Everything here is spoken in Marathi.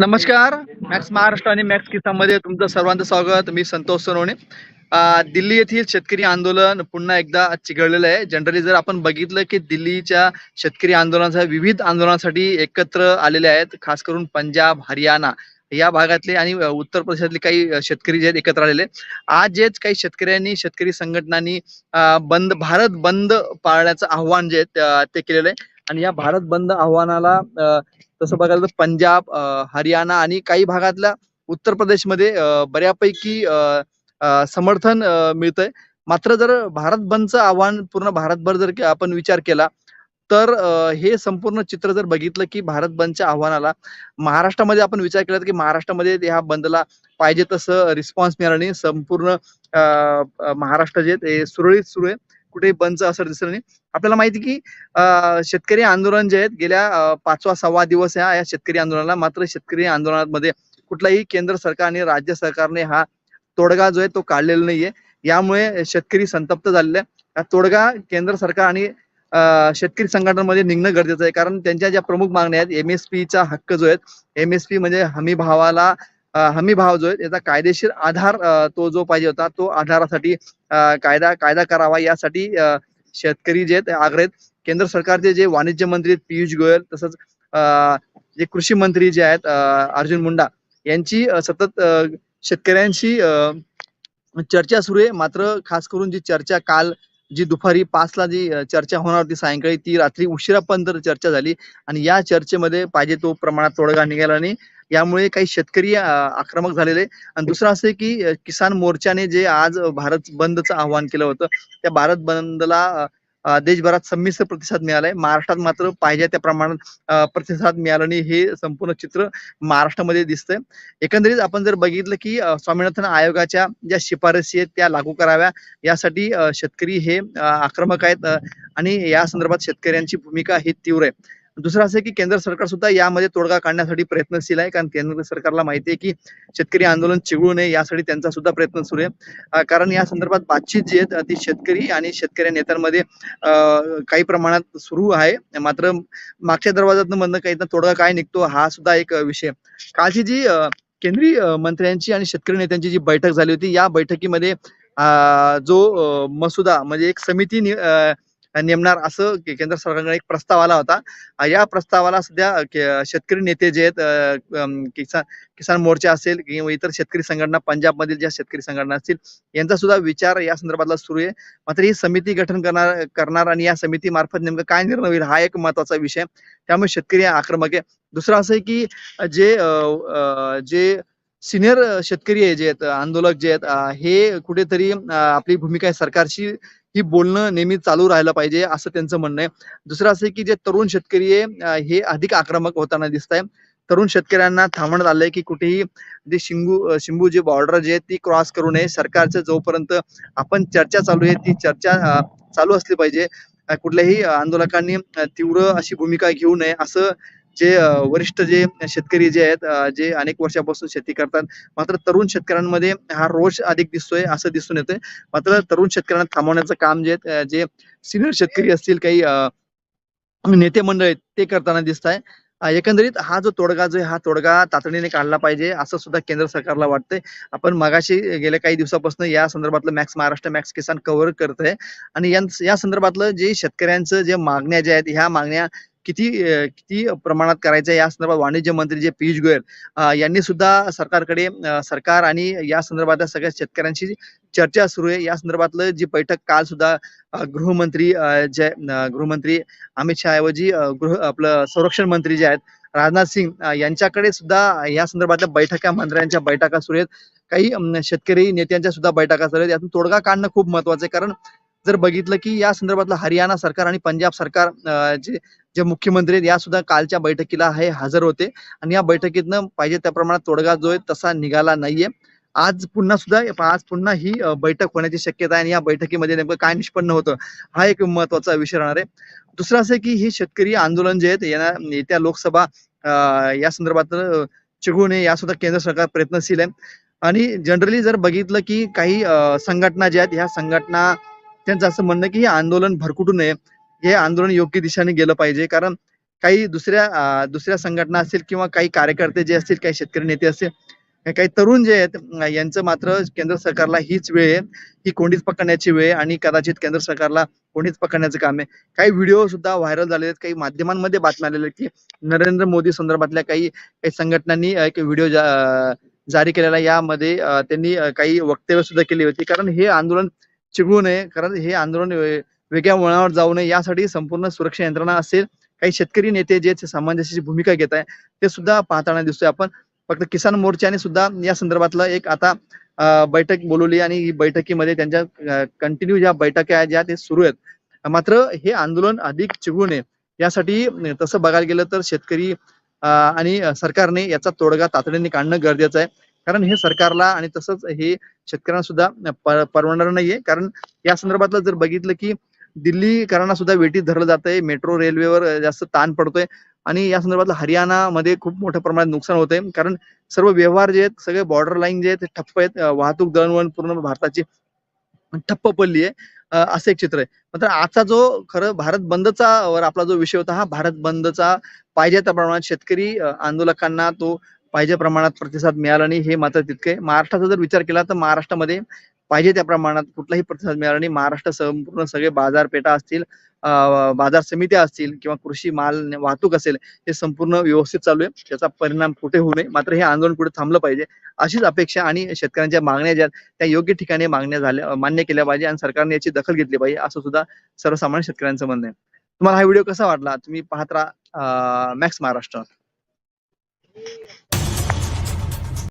नमस्कार. मॅक्स महाराष्ट्र आणि मॅक्स किसानमध्ये तुमचं सर्वांचं स्वागत. मी संतोष सोनवणे. दिल्ली येथील शेतकरी आंदोलन पुन्हा एकदा चिघळलेलं आहे. जनरली जर आपण बघितलं की दिल्लीच्या शेतकरी आंदोलनाच्या विविध आंदोलनासाठी एकत्र आलेले आहेत खास करून पंजाब हरियाणा या भागातले आणि उत्तर प्रदेशातले काही शेतकरी जे आहेत एकत्र आलेले. आज जेच काही शेतकऱ्यांनी शेतकरी संघटनांनी बंद भारत बंद पाळण्याचं आव्हान जे ते- केलेलं आहे. आणि या भारत बंद आव्हानाला तसं बघायला तर पंजाब हरियाणा आणि काही भागातल्या उत्तर प्रदेशमध्ये बऱ्यापैकी समर्थन मिळतंय. मात्र जर भारत बंदचं आव्हान पूर्ण भारतभर जर आपण विचार केला तर हे संपूर्ण चित्र जर बघितलं की भारत बंदच्या आव्हानाला महाराष्ट्रामध्ये आपण विचार केला तर की महाराष्ट्रामध्ये ह्या बंदला पाहिजे तसं रिस्पॉन्स मिळाला नाही. संपूर्ण महाराष्ट्र जे ते सुरळीत सुरू आहे कुठेही बंदचं असं दिसलं नाही. आपल्याला माहिती की अं, शेतकरी आंदोलन जे आहेत गेल्या पाचवा सव्वा दिवस आहे या शेतकरी आंदोलनाला मात्र शेतकरी आंदोलनामध्ये कुठलाही केंद्र सरकार आणि राज्य सरकारने हा तोडगा जो आहे तो काढलेला नाहीये. यामुळे शेतकरी संतप्त झालेले आहे. हा तोडगा केंद्र सरकार आणि अं, शेतकरी संघटनांमध्ये निघणं गरजेचं आहे. कारण त्यांच्या ज्या प्रमुख मागण्या आहेत एमएसपी चा हक्क जो आहे एमएसपी म्हणजे हमी भावाला हमी भाव जो आहे त्याचा कायदेशीर आधार तो जो पाहिजे होता तो आधारासाठी कायदा कायदा करावा यासाठी अं, शेतकरी जे आहेत ते केंद्र सरकारचे जे वाणिज्य मंत्री पियुष गोयल तसंच अं, जे कृषी मंत्री जे आहेत अर्जुन मुंडा यांची सतत शेतकऱ्यांशी अं, चर्चा सुरू आहे. मात्र खास करून जी चर्चा काल जी दुपारी पाचला जी चर्चा होणार होती सायंकाळी ती रात्री उशिरापर्यंत चर्चा झाली. आणि या चर्चेमध्ये पाहिजे तो प्रमाणात तोडगा निघाला आणि यामुळे काही शेतकरी आक्रमक झालेले आणि दुसरं असं की किसान मोर्चाने जे आज भारत बंदचं आवाहन केलं होतं त्या भारत बंदला देशभरात संमिश्र प्रतिसाद मिळालाय. महाराष्ट्रात मात्र पाहिजे त्या प्रमाणात प्रतिसाद मिळाला नाही. हे संपूर्ण चित्र महाराष्ट्रामध्ये दिसतंय. एकंदरीत आपण जर बघितलं की स्वामीनाथन आयोगाच्या ज्या शिफारसी आहेत त्या लागू कराव्या यासाठी शेतकरी हे आक्रमक आहेत आणि या संदर्भात शेतकऱ्यांची भूमिका ही तीव्र आहे. दुसरं असं आहे की केंद्र सरकार सुद्धा यामध्ये तोडगा काढण्यासाठी प्रयत्नशील आहे. कारण केंद्र सरकारला माहिती आहे की शेतकरी आंदोलन चिघळू नये यासाठी त्यांचा सुद्धा प्रयत्न सुरू आहे. कारण या संदर्भात बातचीत जी आहे ती शेतकरी आणि शेतकरी नेत्यांमध्ये अं, काही प्रमाणात सुरू आहे. मात्र मागच्या दरवाजातून म्हणणं काही तोडगा काय निघतो हा सुद्धा एक विषय कालची जी केंद्रीय मंत्र्यांची आणि शेतकरी नेत्यांची जी बैठक झाली होती या बैठकीमध्ये जो मसुदा म्हणजे एक समिती अं, नेमणार असं केंद्र सरकारकडे एक प्रस्ताव आला होता. या प्रस्तावाला सध्या शेतकरी नेते जे आहेत किसान किसान मोर्चा असेल किंवा इतर शेतकरी संघटना पंजाबमधील ज्या शेतकरी संघटना असतील यांचा सुद्धा विचार या संदर्भातला सुरू आहे. मात्र ही समिती गठन करणार करणार आणि या समितीमार्फत नेमकं काय निर्णय होईल हा एक महत्त्वाचा विषय त्यामुळे शेतकरी आक्रमक आहे. दुसरं असं आहे की जे अं, जे सिनियर शेतकरी आहे जे आहेत आंदोलक जे आहेत हे कुठेतरी आपली भूमिका आहे सरकारशी ही बोलणं नेहमी चालू राहायला पाहिजे असं त्यांचं म्हणणं आहे. दुसरं असं की जे तरुण शेतकरी आहे हे अधिक आक्रमक होताना दिसत आहे. तरुण शेतकऱ्यांना थांबवण्यात आलंय की कुठेही जे शिंगू शिंबू जे बॉर्डर जे ती क्रॉस करू नये. सरकारचं जोपर्यंत आपण चर्चा चालू आहे ती चर्चा चालू असली पाहिजे. कुठल्याही आंदोलकांनी तीव्र अशी भूमिका घेऊ नये असं जे वरिष्ठ जे शेतकरी जे आहेत जे अनेक वर्षापासून शेती करतात मात्र तरुण शेतकऱ्यांमध्ये हा रोष अधिक दिसतोय असं दिसून येतोय. मात्र तरुण शेतकऱ्यांना थांबवण्याचं काम जे जे सिनियर शेतकरी असतील काही नेते मंडळ आहेत ते करताना दिसत आहे एकंदरीत हा जो तोडगा जो आहे हा तोडगा तातडीने काढला पाहिजे असं सुद्धा केंद्र सरकारला वाटतंय. आपण मगाशी गेल्या काही दिवसापासून या संदर्भातलं Max Maharashtra Max Kisan cover करत आहे आणि या संदर्भातलं जे शेतकऱ्यांचं जे मागण्या ज्या आहेत ह्या मागण्या किती किती प्रमाणात करायचं या संदर्भात वाणिज्य मंत्री जे पियुष गोयल यांनी सुद्धा सरकारकडे सरकार आणि या संदर्भातल्या सगळ्या शेतकऱ्यांशी चर्चा सुरू आहे. या संदर्भातलं जी बैठक काल सुद्धा गृहमंत्री जे गृहमंत्री अमित शहा ऐवजी गृह आपलं संरक्षण मंत्री जे आहेत राजनाथ सिंग यांच्याकडे सुद्धा या संदर्भातल्या बैठका मंत्र्यांच्या बैठका सुरू आहेत. काही शेतकरी नेत्यांच्या सुद्धा बैठका सुरू आहेत. यातून तोडगा काढणं खूप महत्वाचं आहे. कारण जर बघितलं की या संदर्भातलं हरियाणा सरकार आणि पंजाब सरकार जे जे मुख्यमंत्री आहेत या सुद्धा कालच्या बैठकीला हे हजर होते. आणि या बैठकीतनं पाहिजे त्या प्रमाणात तोडगा जो आहे तसा निघाला नाहीये. आज पुन्हा सुद्धा आज पुन्हा ही बैठक होण्याची शक्यता आहे. आणि या बैठकीमध्ये नेमकं काय निष्पन्न होतं हा एक महत्त्वाचा विषय राहणार आहे. दुसरं असं की हे शेतकरी आंदोलन जे आहेत येणार येत्या लोकसभा या संदर्भात अं, चिघळू नये या सुद्धा केंद्र सरकार प्रयत्नशील आहे. आणि जनरली जर बघितलं की काही संघटना ज्या आहेत ह्या संघटना त्यांचं असं म्हणणं की हे आंदोलन भरकुटू नये. हे आंदोलन योग्य दिशेने गेलं पाहिजे. कारण काही दुसऱ्या दुसऱ्या संघटना असतील किंवा काही कार्यकर्ते जे असतील काही शेतकरी नेते असतील काही तरुण जे आहेत यांचं मात्र केंद्र सरकारला हीच वेळ आहे. ही कोंडीच पकडण्याची वेळ आहे आणि कदाचित केंद्र सरकारला कोंडीच पकडण्याचं काम आहे. काही व्हिडिओ सुद्धा व्हायरल झालेले आहेत. काही माध्यमांमध्ये बातम्या आलेल्या आहेत की नरेंद्र मोदी संदर्भातल्या काही काही संघटनांनी एक व्हिडिओ जारी केलेला आहे. यामध्ये त्यांनी काही वक्तव्य सुद्धा केली होती. कारण हे आंदोलन चिघळू नये. कारण हे आंदोलन वेगळ्या वळणावर जाऊ नये. यासाठी संपूर्ण सुरक्षा यंत्रणा असेल काही शेतकरी नेते जे सामंजस्याची भूमिका घेत आहे ते सुद्धा पाहताना दिसतोय आपण. फक्त किसान मोर्चाने सुद्धा या संदर्भातलं एक आता बैठक बोलवली आणि ही बैठकीमध्ये त्यांच्या कंटिन्यू ज्या बैठका आहेत ज्या ते सुरू आहेत. मात्र हे आंदोलन अधिक चिघळू नये. यासाठी तसं बघायला गेलं तर शेतकरी आणि सरकारने याचा तोडगा तातडीने काढणं गरजेचं आहे. कारण हे सरकारला आणि तसंच हे शेतकऱ्यांना सुद्धा परवडणार नाहीये. कारण या संदर्भातलं जर बघितलं की दिल्लीकरांना सुद्धा वेटीत धरलं जातंय. मेट्रो रेल्वेवर जास्त ताण पडतोय. आणि या संदर्भातलं हरियाणामध्ये खूप मोठ्या प्रमाणात नुकसान होतंय. कारण सर्व व्यवहार जे आहेत सगळे बॉर्डर लाईन जे आहेत ते ठप्प आहेत. वाहतूक दळणवळण पूर्ण भारताची ठप्प पडली आहे. असं एक चित्र आहे. मात्र आजचा जो खरं भारत बंदचा वर आपला जो विषय होता हा भारत बंदचा पाहिजे त्या प्रमाणात शेतकरी आंदोलकांना तो पाहिजे प्रमाणात प्रतिसाद मिळाला नाही. हे मात्र तितके महाराष्ट्राचा जर विचार केला तर महाराष्ट्रामध्ये पाहिजे त्या प्रमाणात कुठलाही प्रतिसाद मिळाला नाही. महाराष्ट्र संपूर्ण सगळे बाजारपेठा असतील बाजार समित्या असतील किंवा कृषी माल वाहतूक असेल हे संपूर्ण व्यवस्थित चालू आहे. त्याचा परिणाम कुठे होऊ नये मात्र हे आंदोलन कुठे थांबलं पाहिजे अशीच अपेक्षा आणि शेतकऱ्यांच्या मागण्या ज्या त्या योग्य ठिकाणी मागण्या झाल्या मान्य केल्या पाहिजे आणि सरकारने याची दखल घेतली पाहिजे असं सुद्धा सर्वसामान्य शेतकऱ्यांचं म्हणणं आहे. तुम्हाला हा व्हिडिओ कसा वाटला? तुम्ही पाहत राहा मॅक्स महाराष्ट्र.